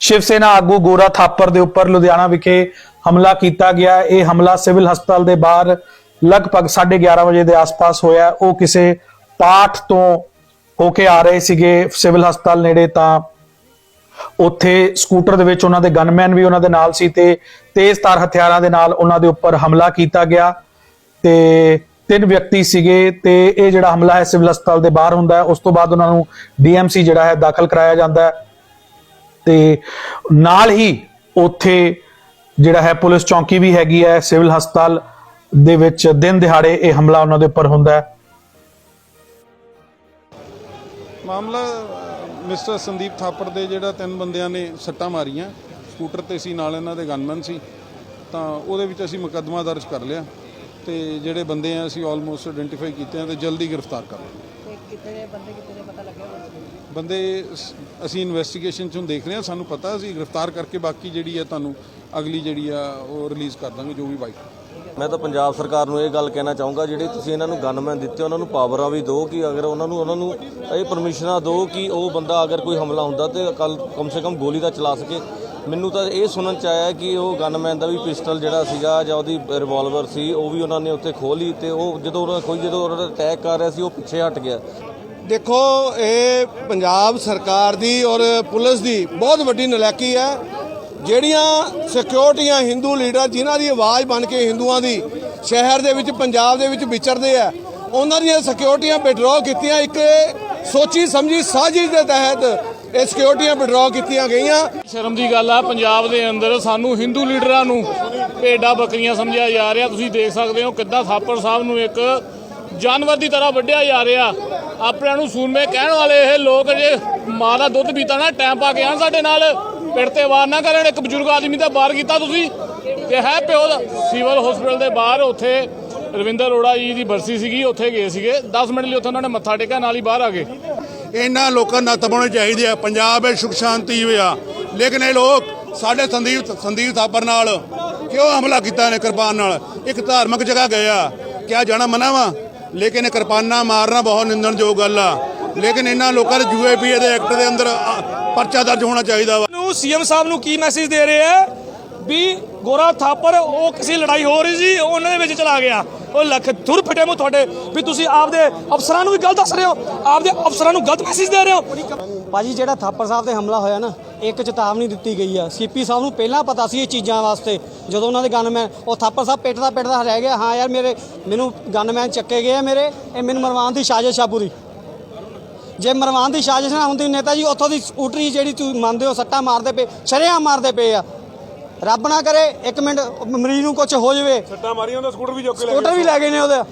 ਸ਼ਿਵ ਸੈਨਾ ਆਗੂ ਗੋਰਾ ਥਾਪਰ ਦੇ ਉੱਪਰ ਲੁਧਿਆਣਾ ਵਿਖੇ ਹਮਲਾ ਕੀਤਾ ਗਿਆ। ਇਹ ਹਮਲਾ ਸਿਵਲ ਹਸਪਤਾਲ ਦੇ ਬਾਹਰ ਲਗਭਗ 11:30 ਵਜੇ ਦੇ ਆਸ-ਪਾਸ ਹੋਇਆ। ਉਹ ਕਿਸੇ ਪਾਠ ਤੋਂ ਹੋ ਕੇ ਆ ਰਹੇ ਸੀਗੇ। ਸਿਵਲ ਹਸਪਤਾਲ ਨੇੜੇ ਤਾਂ ਉੱਥੇ ਸਕੂਟਰ ਦੇ ਵਿੱਚ ਉਹਨਾਂ ਦੇ ਗਨਮੈਨ ਵੀ ਉਹਨਾਂ ਦੇ ਨਾਲ ਸੀ ਤੇ ਤੇਜ਼ਧਾਰ ਹਥਿਆਰਾਂ ਦੇ ਨਾਲ ਉਹਨਾਂ ਦੇ ਉੱਪਰ ਹਮਲਾ ਕੀਤਾ ਗਿਆ। ਤੇ ਤਿੰਨ ਵਿਅਕਤੀ ਸੀਗੇ ਤੇ ਇਹ ਜਿਹੜਾ ਹਮਲਾ ਹੈ ਸਿਵਲ ਹਸਪਤਾਲ ਦੇ ਬਾਹਰ ਹੁੰਦਾ ਹੈ। ਉਸ ਤੋਂ ਬਾਅਦ ਉਹਨਾਂ ਨੂੰ ਡੀਐਮਸੀ ਜਿਹੜਾ ਹੈ ਦਾਖਲ ਕਰਾਇਆ ਜਾਂਦਾ ਹੈ। ਤੇ ਨਾਲ ਹੀ ਉੱਥੇ ਜਿਹੜਾ ਹੈ ਪੁਲਿਸ ਚੌਂਕੀ ਵੀ ਹੈਗੀ ਹੈ, ਸਿਵਲ ਹਸਪਤਾਲ ਦੇ ਵਿੱਚ ਦਿਨ ਦਿਹਾੜੇ ਇਹ ਹਮਲਾ ਉਹਨਾਂ ਦੇ ਉੱਪਰ ਹੁੰਦਾ ਹੈ। ਮਾਮਲਾ ਮਿਸਟਰ ਸੰਦੀਪ ਥਾਪੜ ਦੇ ਜਿਹੜਾ ਤਿੰਨ ਬੰਦਿਆਂ ਨੇ ਸੱਟਾਂ ਮਾਰੀਆਂ, ਸਕੂਟਰ ਤੇ ਸੀ, ਨਾਲ ਇਹਨਾਂ ਦੇ ਗਨਮੈਨ ਸੀ, ਤਾਂ ਉਹਦੇ ਵਿੱਚ ਅਸੀਂ ਮੁਕੱਦਮਾ ਦਰਜ ਕਰ ਲਿਆ ਤੇ ਜਿਹੜੇ ਬੰਦੇ ਆ ਅਸੀਂ ਆਲਮੋਸਟ ਆਇਡੈਂਟੀਫਾਈ ਕੀਤੇ ਆ ਤੇ ਜਲਦੀ ਗ੍ਰਿਫਤਾਰ ਕਰ ਲਾਂਗੇ ਕਿਤੇ ਬੰਦੇ ਕਿਤੇ ਦੇ ਪਤਾ ਲੱਗਿਆ ਹੋਇਆ? ਬੰਦੇ ਸ- ਅਸੀਂ ਇਨਵੈਸਟੀਗੇਸ਼ਨ ਚੋਂ ਦੇਖ ਰਹੇ ਹਾਂ ਸਾਨੂੰ ਪਤਾ ਅਸੀਂ ਗ੍ਰਿਫਤਾਰ ਕਰਕੇ ਬਾਕੀ ਜਿਹੜੀ ਆ ਤੁਹਾਨੂੰ ਅਗਲੀ ਜਿਹੜੀ ਆ ਉਹ ਰਿਲੀਜ਼ ਕਰ ਦਾਂਗੇ ਜੋ ਵੀ ਬਾਈਕ ਮੈਂ ਤਾਂ ਪੰਜਾਬ ਸਰਕਾਰ ਨੂੰ ਇਹ ਗੱਲ ਕਹਿਣਾ ਚਾਹੂੰਗਾ ਜਿਹੜੀ ਤੁਸੀਂ ਇਹਨਾਂ ਨੂੰ ਗਨਮੈਨ ਦਿੱਤੇ ਉਹਨਾਂ ਨੂੰ ਪਾਵਰਾਂ ਵੀ ਦਿਓ ਕਿ ਅਗਰ ਉਹਨਾਂ ਨੂੰ ਉਹਨਾਂ ਨੂੰ ਇਹ ਪਰਮਿਸ਼ਨਾਂ ਦਿਓ ਕਿ ਉਹ ਬੰਦਾ ਅਗਰ ਕੋਈ ਹਮਲਾ ਹੁੰਦਾ ਤੇ ਕੱਲ ਕਮ ਸੇ ਕਮ ਗੋਲੀ ਤਾਂ ਚਲਾ ਸਕੇ ਮੈਨੂੰ ਤਾਂ ਇਹ ਸੁਣਨ ਚ ਆਇਆ ਕਿ ਉਹ ਗਨਮੈਨ ਦਾ ਵੀ ਪਿਸਟਲ ਜਿਹੜਾ ਸੀਗਾ ਜਾਂ ਉਹਦੀ ਰਿਵਾਲਵਰ ਸੀ, ਉਹ ਵੀ ਉਹਨਾਂ ਨੇ ਉੱਥੇ ਖੋਹ ਲਈ ਤੇ ਉਹ ਜਦੋਂ ਉਹਨਾਂ ਕੋਈ ਜਦੋਂ ਉਹਨਾਂ ਦਾ ਅਟੈਕ ਕਰ ਰਿਹਾ ਸੀ, ਉਹ ਪਿੱਛੇ ਹਟ ਗਿਆ। ਦੇਖੋ, ਇਹ ਪੰਜਾਬ ਸਰਕਾਰ ਦੀ ਔਰ ਪੁਲਿਸ ਦੀ ਬਹੁਤ ਵੱਡੀ ਨਲਾਇਕੀ ਹੈ। ਜਿਹੜੀਆਂ ਸਿਕਿਉਰਟੀਆਂ ਹਿੰਦੂ ਲੀਡਰ, ਜਿਨ੍ਹਾਂ ਦੀ ਆਵਾਜ਼ ਬਣ ਕੇ ਹਿੰਦੂਆਂ ਦੀ ਸ਼ਹਿਰ ਦੇ ਵਿੱਚ, ਪੰਜਾਬ ਦੇ ਵਿੱਚ ਵਿਚਰਦੇ ਆ, ਉਹਨਾਂ ਦੀਆਂ ਸਿਕਿਉਰਟੀਆਂ ਵਿਡਰਾਅ ਕੀਤੀਆਂ। ਇੱਕ ਸੋਚੀ ਸਮਝੀ ਸਾਜ਼ਿਸ਼ ਦੇ ਤਹਿਤ ਇਹ ਸਿਕਿਉਰਟੀਆਂ ਵਿਡਰਾਅ ਕੀਤੀਆਂ ਗਈਆਂ। ਸ਼ਰਮ ਦੀ ਗੱਲ ਆ, ਪੰਜਾਬ ਦੇ ਅੰਦਰ ਸਾਨੂੰ ਹਿੰਦੂ ਲੀਡਰਾਂ ਨੂੰ ਭੇਡਾਂ ਬੱਕਰੀਆਂ ਸਮਝਿਆ ਜਾ ਰਿਹਾ। ਤੁਸੀਂ ਦੇਖ ਸਕਦੇ ਹੋ ਕਿੱਦਾਂ ਥਾਪੜ ਸਾਹਿਬ ਨੂੰ ਇੱਕ ਜਾਨਵਰ ਦੀ ਤਰ੍ਹਾਂ ਵੱਢਿਆ ਜਾ ਰਿਹਾ। ਆਪਣਿਆਂ ਨੂੰ ਸੂਰਮੇ ਕਹਿਣ ਵਾਲੇ ਇਹ ਲੋਕ ਜੇ ਮਾਂ ਦਾ ਦੁੱਧ ਪੀਤਾ ਨਾ ਟਾਈਮ ਪਾ ਕੇ ਆਣ ਸਾਡੇ ਨਾਲ। ਪਿੜ ਤੇ ਵਾਰ ਨਾ ਕਰਨ, ਇੱਕ ਬਜ਼ੁਰਗ ਆਦਮੀ ਦਾ ਬਾਹਰ ਕੀਤਾ ਤੁਸੀਂ। ਤੇ ਹੈ ਪਿਓ ਦਾ, ਸਿਵਲ ਹਸਪੀਟਲ ਦੇ ਬਾਹਰ ਉੱਥੇ ਰਵਿੰਦਰ ਅਰੋੜਾ ਜੀ ਦੀ ਬਰਸੀ ਸੀਗੀ, ਉੱਥੇ ਗਏ ਸੀਗੇ। 10 ਮਿੰਟ ਲਈ ਉੱਥੇ ਉਹਨਾਂ ਨੇ ਮੱਥਾ ਟੇਕਿਆ, ਨਾਲ ਹੀ ਬਾਹਰ ਆ ਗਏ। ਇਹਨਾਂ ਲੋਕਾਂ ਨੂੰ ਨੱਥ ਪਾਉਣੇ ਚਾਹੀਦੇ ਆ ਪੰਜਾਬ ਵਿੱਚ ਸੁਖ ਸ਼ਾਂਤੀ ਹੋਇਆ ਲੇਕਿਨ ਇਹ ਲੋਕ ਸਾਡੇ ਸੰਦੀਪ ਸੰਦੀਪ ਥਾਪਰ ਨਾਲ ਕਿਉਂ ਹਮਲਾ ਕੀਤਾ ਨੇ ਕਿਰਪਾਨ ਨਾਲ? ਇੱਕ ਧਾਰਮਿਕ ਜਗ੍ਹਾ ਗਿਆ ਕਿਆ ਜਾਣਾ ਮਨਾ ਵਾ ਲੇਕਿਨ ਇਹ ਕਿਰਪਾਨਾਂ ਮਾਰਨਾ ਬਹੁਤ ਨਿੰਦਣਯੋਗ ਗੱਲ ਆ। ਲੇਕਿਨ ਇਹਨਾਂ ਲੋਕਾਂ ਦੇ ਯੂਏਪੀਏ ਦੇ ਐਕਟ ਦੇ ਅੰਦਰ ਪਰਚਾ ਦਰਜ ਹੋਣਾ ਚਾਹੀਦਾ ਵਾ। ਨੂੰ ਸੀਐਮ ਸਾਹਿਬ ਨੂੰ ਕੀ ਮੈਸੇਜ ਦੇ ਰਹੇ ਆ? ਵੀ ਗੋਰਾ ਥਾਪਰ, ਉਹ ਕਿਸੇ ਲੜਾਈ ਹੋ ਰਹੀ ਸੀ ਉਹਨਾਂ ਦੇ ਵਿੱਚ ਚਲਾ ਗਿਆ। ਉਹ ਲੱਖ ਥੁਰ ਫਟੇ ਮੂੰ ਤੁਹਾਡੇ, ਵੀ ਤੁਸੀਂ ਆਪਦੇ ਅਫਸਰਾਂ ਨੂੰ ਵੀ ਗਲਤ ਦੱਸ ਰਹੇ ਹੋ, ਆਪਦੇ ਅਫਸਰਾਂ ਨੂੰ ਗਲਤ ਮੈਸੇਜ ਦੇ ਰਹੇ ਹੋ। ਭਾਜੀ, ਜਿਹੜਾ ਥਾਪਰ ਸਾਹਿਬ ਤੇ ਹਮਲਾ ਹੋਇਆ ਨਾ, ਇੱਕ ਚੇਤਾਵਨੀ ਦਿੱਤੀ ਗਈ ਆ। ਸੀਪੀ ਸਾਹਿਬ ਨੂੰ ਪਹਿਲਾਂ ਪਤਾ ਸੀ ਇਹ ਚੀਜ਼ਾਂ ਵਾਸਤੇ, ਜਦੋਂ ਉਹਨਾਂ ਦੇ ਗਨਮੈਨ, ਉਹ ਥਾਪਰ ਸਾਹਿਬ ਪਿੱਟਦਾ ਪਿੱਟਦਾ ਰਹਿ ਗਿਆ, ਹਾਂ ਯਾਰ ਮੇਰੇ, ਮੈਨੂੰ ਗਨਮੈਨ ਚੱਕੇ ਗਏ ਆ ਮੇਰੇ, ਇਹ ਮੈਨੂੰ ਮਰਵਾਉਣ ਦੀ ਸਾਜ਼ਿਸ਼ ਆ ਪੂਰੀ। ਜੇ ਮਰਵਾਉਣ ਦੀ ਸਾਜ਼ਿਸ਼ ਨਾ ਹੁੰਦੀ, ਨੇਤਾ ਜੀ, ਉੱਥੋਂ ਦੀ ਸਕੂਟਰੀ ਜਿਹੜੀ ਤੁਸੀਂ ਮੰਨਦੇ ਹੋ, ਸੱਟਾ ਮਾਰਦੇ ਪਏ ਸ਼ਰੇਆਮ ਮਾਰਦੇ ਪਏ ਆ। ਰੱਬ ਨਾ ਕਰੇ ਇੱਕ ਮਿੰਟ ਮਰੀਜ਼ ਨੂੰ ਕੁਝ ਹੋ ਜਾਵੇ। ਸੱਟਾ ਮਾਰੀਆਂ ਉਹਦਾ ਸਕੂਟਰ ਵੀ ਚੁੱਕ ਕੇ ਸਕੂਟਰ ਵੀ ਲੈ ਗਏ ਨੇ ਉਹਦੇ।